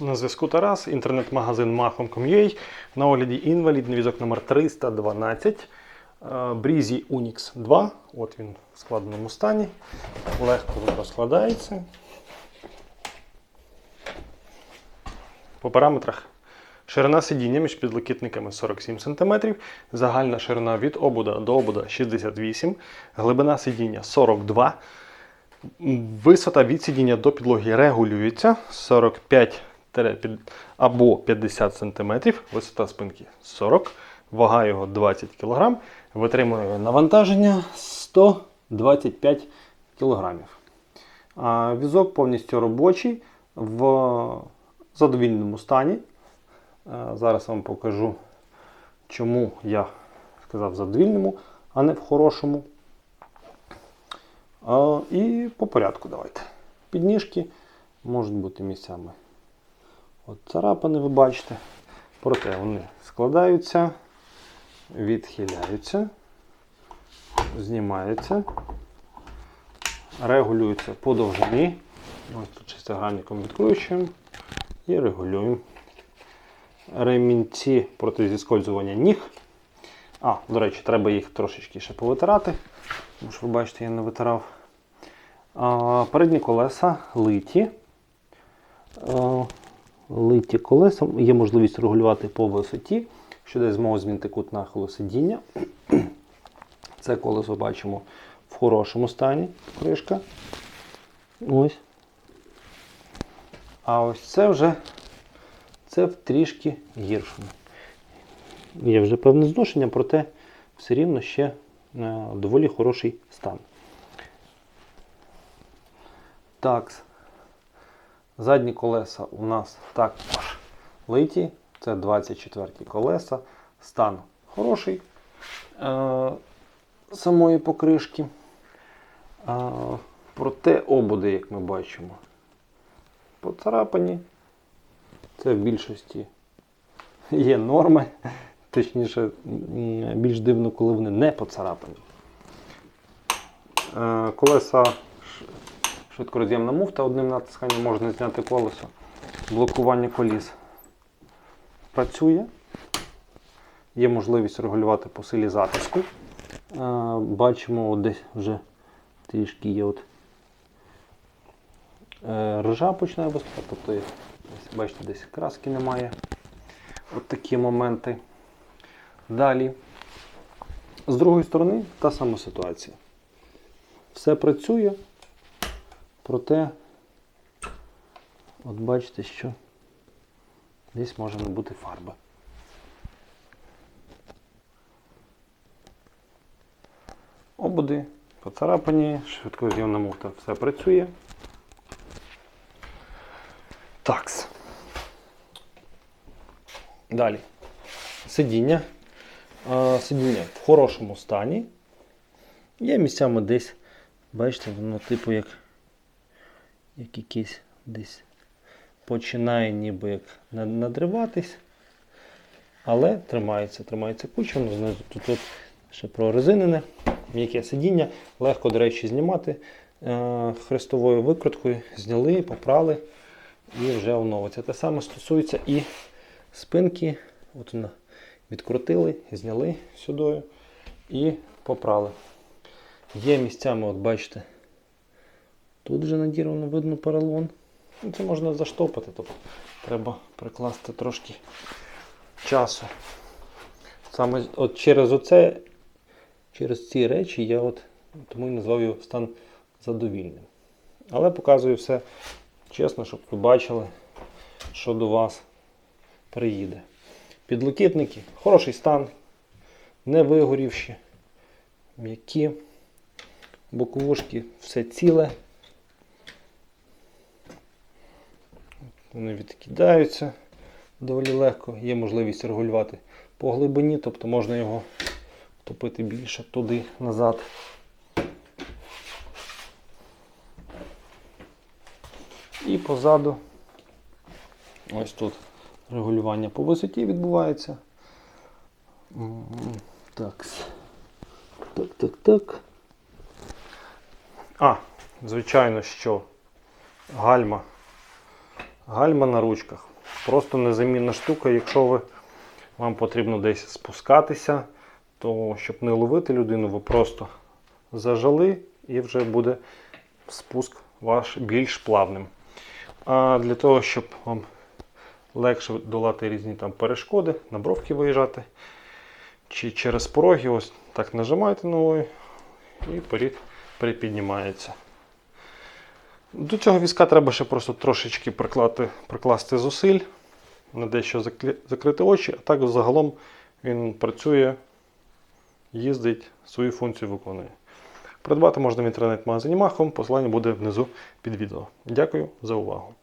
На зв'язку Тарас, інтернет-магазин Mahon.com.ua. На огляді інвалідний візок номер 312 Брізі Unix 2. От він в складеному стані. Легко розкладається. По параметрах. Ширина сидіння між підлокітниками 47 см, загальна ширина від обуда до обуда 68 глибина сидіння 42 Висота від сидіння до підлоги регулюється 45 або 50 см, висота спинки 40 вага його 20 кг, витримує навантаження 125 кг. Візок повністю робочий в задовільному стані. Зараз вам покажу, чому я сказав в задовільному, а не в хорошому. І по порядку давайте. Підніжки можуть бути місцями. От царапини, ви бачите. Проте вони складаються, відхиляються, знімаються, регулюються по довжині. Ось тут шестигранником відкручуємо і регулюємо. Ремінці проти зіскользування ніг. А, до речі, треба їх трошечки ще повитирати. Тому що ви бачите, я не витирав. А, передні колеса литі. Литі колеса. Є можливість регулювати по висоті, що дає змогу змінити кут нахилу сидіння. Це колесо бачимо в хорошому стані. Кришка. Ось. А ось це вже це в трішки гіршому. Є вже певне зношення, проте все рівно ще е, доволі хороший стан. Так, задні колеса у нас також литі. Це 24 колеса. Стан хороший е, самої покришки. Е, проте обуди, як ми бачимо, поцарапані. Це в більшості є норми. Точніше, більш дивно, коли вони не поцарапані. Е, Колеса швидкороз'ємна муфта, одним натисканням можна зняти колесо. Блокування коліс працює. Є можливість регулювати по силі затиску. Е, Бачимо, от десь вже трішки є от е, ржа починає виступати, тобто бачите, десь краски немає. От такі моменти. Далі. З другої сторони та сама ситуація. Все працює, проте, от бачите, що десь може не бути фарби. Обуди поцарапані, швидкоз'ємна муфта, все працює. Такс. Далі. Сидіння. Сидіння в хорошому стані. Є місцями десь, бачите, воно типу як, як якийсь десь починає ніби як надриватись. Але тримається, тримається куча, воно знизу тут, тут ще прорезинене, м'яке сидіння. Легко, до речі, знімати е, хрестовою викруткою. Зняли, попрали і вже оновиться. Те саме стосується і спинки. От вона відкрутили, зняли сюди і попрали. Є місцями, от бачите, тут вже надірвано видно поролон. Ну, Це можна заштопати, тобто треба прикласти трошки часу. Саме от через оце, через ці речі я от тому і назвав його стан задовільним. Але показую все чесно, щоб ви бачили, що до вас приїде. Підлокітники, хороший стан, не вигорівші, м'які, боковушки, все ціле. Вони відкидаються доволі легко. Є можливість регулювати по глибині, тобто можна його топити більше туди, назад. І позаду ось тут регулювання по висоті відбувається. Так. Так, так, так. А, звичайно, що гальма. Гальма на ручках. просто незамінна штука, якщо ви, вам потрібно десь спускатися, то щоб не ловити людину, ви просто зажали і вже буде спуск ваш більш плавним. А для того, щоб вам легше долати різні там перешкоди, на бровки виїжджати, чи через пороги, ось так нажимаєте ногою і порід припіднімається. До цього візка треба ще просто трошечки приклати, прикласти зусиль, на дещо закрити очі, а так загалом він працює, їздить, свою функцію виконує. Придбати можна в інтернет-магазині Махом, посилання буде внизу під відео. Дякую за увагу.